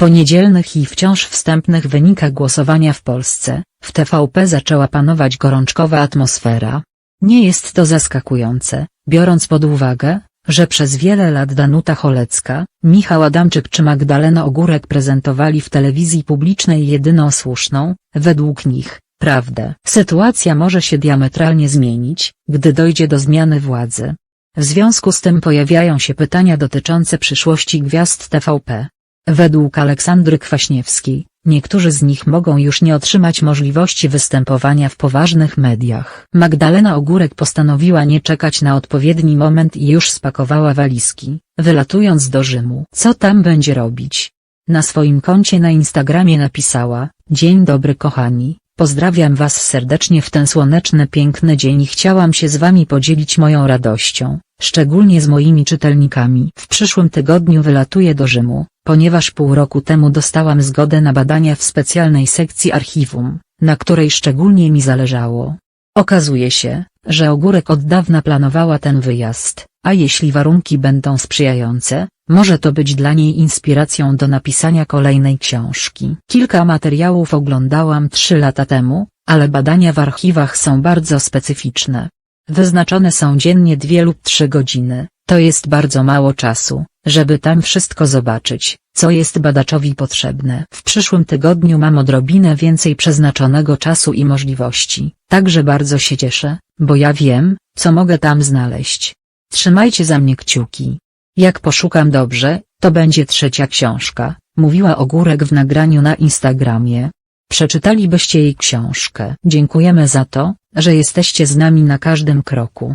Po niedzielnych i wciąż wstępnych wynikach głosowania w Polsce, w TVP zaczęła panować gorączkowa atmosfera. Nie jest to zaskakujące, biorąc pod uwagę, że przez wiele lat Danuta Cholecka, Michał Adamczyk czy Magdalena Ogórek prezentowali w telewizji publicznej jedyną słuszną, według nich, prawdę. Sytuacja może się diametralnie zmienić, gdy dojdzie do zmiany władzy. W związku z tym pojawiają się pytania dotyczące przyszłości gwiazd TVP. Według Aleksandry Kwaśniewskiej, niektórzy z nich mogą już nie otrzymać możliwości występowania w poważnych mediach. Magdalena Ogórek postanowiła nie czekać na odpowiedni moment i już spakowała walizki, wylatując do Rzymu. Co tam będzie robić? Na swoim koncie na Instagramie napisała, Dzień dobry kochani, pozdrawiam was serdecznie w ten słoneczny piękny dzień i chciałam się z wami podzielić moją radością, szczególnie z moimi czytelnikami. W przyszłym tygodniu wylatuję do Rzymu, ponieważ pół roku temu dostałam zgodę na badania w specjalnej sekcji archiwum, na której szczególnie mi zależało. Okazuje się, że Ogórek od dawna planowała ten wyjazd, a jeśli warunki będą sprzyjające, może to być dla niej inspiracją do napisania kolejnej książki. Kilka materiałów oglądałam trzy lata temu, ale badania w archiwach są bardzo specyficzne. Wyznaczone są dziennie dwie lub trzy godziny, to jest bardzo mało czasu, żeby tam wszystko zobaczyć, co jest badaczowi potrzebne. W przyszłym tygodniu mam odrobinę więcej przeznaczonego czasu i możliwości, także bardzo się cieszę, bo ja wiem, co mogę tam znaleźć. Trzymajcie za mnie kciuki. Jak poszukam dobrze, to będzie trzecia książka, mówiła Ogórek w nagraniu na Instagramie. Przeczytalibyście jej książkę. Dziękujemy za to, że jesteście z nami na każdym kroku.